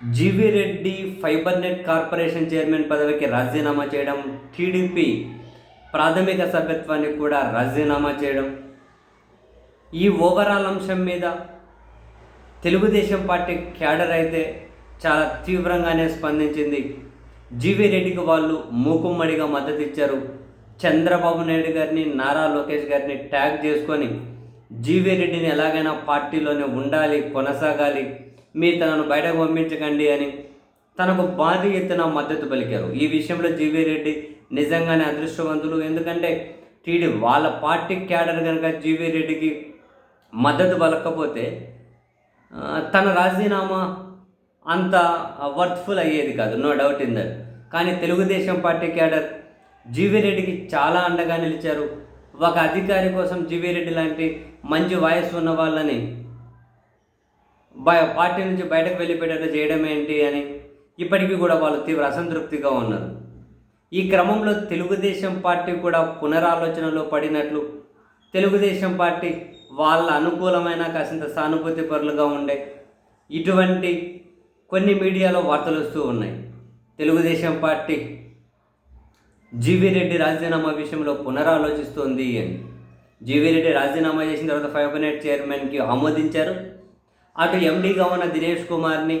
GV Reddy fibre net corporation chairman పదవికి రాజీనామా చేయడం టీడీపీ ప్రాథమిక సభ్యత్వాన్ని కూడా రాజీనామా చేయడం. ఈ ఓవరాల్ అంశం మీద తెలుగుదేశం పార్టీ క్యాడర్ అయితే చాలా తీవ్రంగానే స్పందించింది. జీవీ రెడ్డికి వాళ్ళు మూకుమ్మడిగా మద్దతు ఇచ్చారు. చంద్రబాబు నాయుడు గారిని నారా లోకేష్ గారిని ట్యాగ్ చేసుకొని జీవీ రెడ్డిని ఎలాగైనా పార్టీలోనే ఉండాలి కొనసాగాలి మీరు తనను బయటకు పంపించకండి అని తనకు భారీ ఎత్తున మద్దతు పలికారు. ఈ విషయంలో జీవీ రెడ్డి నిజంగానే అదృష్టవంతులు. ఎందుకంటే టీడీ వాళ్ళ పార్టీ క్యాడర్ కనుక జీవీ రెడ్డికి మద్దతు పలకపోతే తన రాజీనామా అంత వర్త్ఫుల్ అయ్యేది కాదు. No doubt in that. కానీ తెలుగుదేశం పార్టీ క్యాడర్ జీవీ రెడ్డికి చాలా అండగా నిలిచారు. ఒక అధికారి కోసం జీవీ రెడ్డి లాంటి మంచి వయసు ఉన్న వాళ్ళని పార్టీ నుంచి బయటకు వెళ్ళిపోయేటట్టు చేయడం ఏంటి అని ఇప్పటికీ కూడా వాళ్ళు తీవ్ర అసంతృప్తిగా ఉన్నారు. ఈ క్రమంలో తెలుగుదేశం పార్టీ కూడా పునరాలోచనలో పడినట్లు తెలుగుదేశం పార్టీ వాళ్ళ అనుకూలమైన కాసింత సానుభూతి పరులుగా ఉండే ఇటువంటి కొన్ని మీడియాలో వార్తలు వస్తూ ఉన్నాయి. తెలుగుదేశం పార్టీ జీవీ రెడ్డి రాజీనామా విషయంలో పునరాలోచిస్తోంది అని. జీవీ రెడ్డి రాజీనామా చేసిన తర్వాత ఫైవ్ హండ్రెడ్ చైర్మన్కి ఆమోదించారు. అటు ఎండీగా ఉన్న దినేష్ కుమార్ని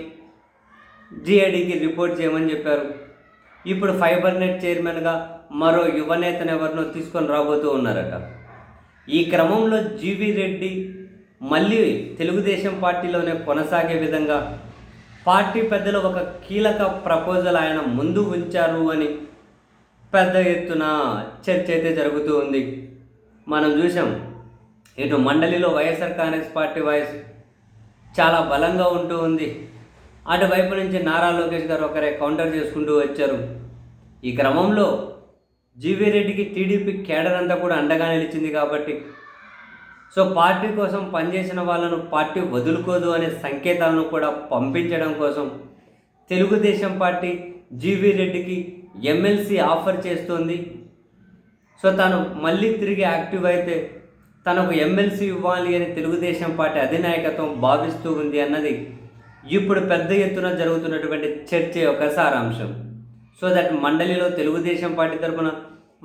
జిఐడికి రిపోర్ట్ చేయమని చెప్పారు. ఇప్పుడు ఫైబర్ నెట్ చైర్మన్గా మరో యువనేతను ఎవరినో తీసుకొని రాబోతూ ఉన్నారట. ఈ క్రమంలో జీవి రెడ్డి మళ్ళీ తెలుగుదేశం పార్టీలోనే కొనసాగే విధంగా పార్టీ పెద్దలు ఒక కీలక ప్రపోజల్ ఆయన ముందు ఉంచారు అని పెద్ద ఎత్తున చర్చ అయితే జరుగుతూ ఉంది. మనం చూసాం ఇటు మండలిలో వైఎస్ఆర్ కాంగ్రెస్ పార్టీ వైస్ చాలా బలంగా ఉంటూ ఉంది. అటువైపు నుంచి నారా లోకేష్ గారు ఒకరే కౌంటర్ చేసుకుంటూ వచ్చారు. ఈ క్రమంలో జీవీ రెడ్డికి టీడీపీ కేడర్ అంతా కూడా అండగా నిలిచింది కాబట్టి. సో పార్టీ కోసం పనిచేసిన వాళ్ళను పార్టీ వదులుకోదు అనే సంకేతాలను కూడా పంపించడం కోసం తెలుగుదేశం పార్టీ జీవీ రెడ్డికి ఎమ్మెల్సీ ఆఫర్ చేస్తోంది. సో తను మళ్ళీ తిరిగి యాక్టివ్ అయితే తనకు ఎమ్మెల్సీ ఇవ్వాలి అని తెలుగుదేశం పార్టీ అధినాయకత్వం భావిస్తూ ఉంది అన్నది ఇప్పుడు పెద్ద ఎత్తున జరుగుతున్నటువంటి చర్చ యొక్క సారాంశం. సో దట్ మండలిలో తెలుగుదేశం పార్టీ తరఫున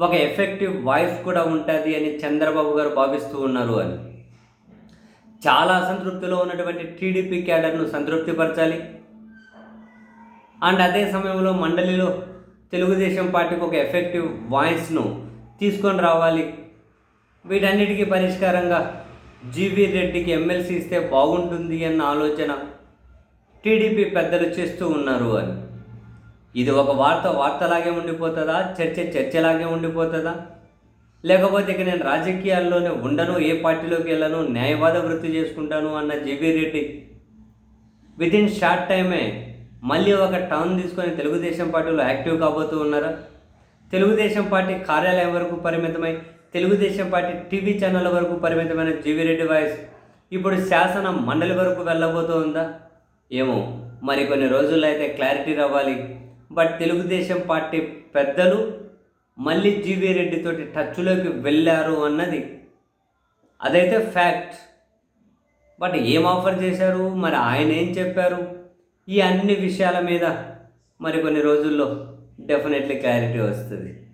ఒక ఎఫెక్టివ్ వాయిస్ కూడా ఉంటుంది అని చంద్రబాబు గారు భావిస్తూ ఉన్నారు అని. చాలా అసంతృప్తిలో ఉన్నటువంటి టీడీపీ క్యాడర్ను సంతృప్తిపరచాలి. అండ్ అదే సమయంలో మండలిలో తెలుగుదేశం పార్టీకి ఒక ఎఫెక్టివ్ వాయిస్ను తీసుకొని రావాలి. వీటన్నిటికీ పరిష్కారంగా జీవి రెడ్డికి ఎమ్మెల్సీ ఇస్తే బాగుంటుంది అన్న ఆలోచన టీడీపీ పెద్దలు చేస్తూ ఉన్నారు అని. ఇది ఒక వార్త వార్తలాగే ఉండిపోతుందా? చర్చ చర్చలాగే ఉండిపోతుందా? లేకపోతే ఇక నేను రాజకీయాల్లోనే ఉండను ఏ పార్టీలోకి వెళ్ళను న్యాయవాద వృత్తి చేసుకుంటాను అన్న GV Reddy with in short టైమే మళ్ళీ ఒక టర్న్ తీసుకొని తెలుగుదేశం పార్టీలో యాక్టివ్ కాబోతూ ఉన్నారా? తెలుగుదేశం పార్టీ కార్యాలయం వరకు పరిమితమై తెలుగుదేశం పార్టీ టీవీ ఛానల్ వరకు పరిమితమైన జీవిరెడ్డి వాయిస్ ఇప్పుడు శాసన మండలి వరకు వెళ్ళబోతూ ఉందా ఏమో. మరి కొన్ని రోజుల్లో అయితే క్లారిటీ రావాలి. బట్ తెలుగుదేశం పార్టీ పెద్దలు మళ్ళీ జీవీ రెడ్డితోటి టచ్లోకి వెళ్ళారు అన్నది అదైతే ఫ్యాక్ట్. బట్ ఏం ఆఫర్ చేశారు? మరి ఆయన ఏం చెప్పారు? ఈ అన్ని విషయాల మీద మరి కొన్ని రోజుల్లో డెఫినెట్లీ క్లారిటీ వస్తుంది.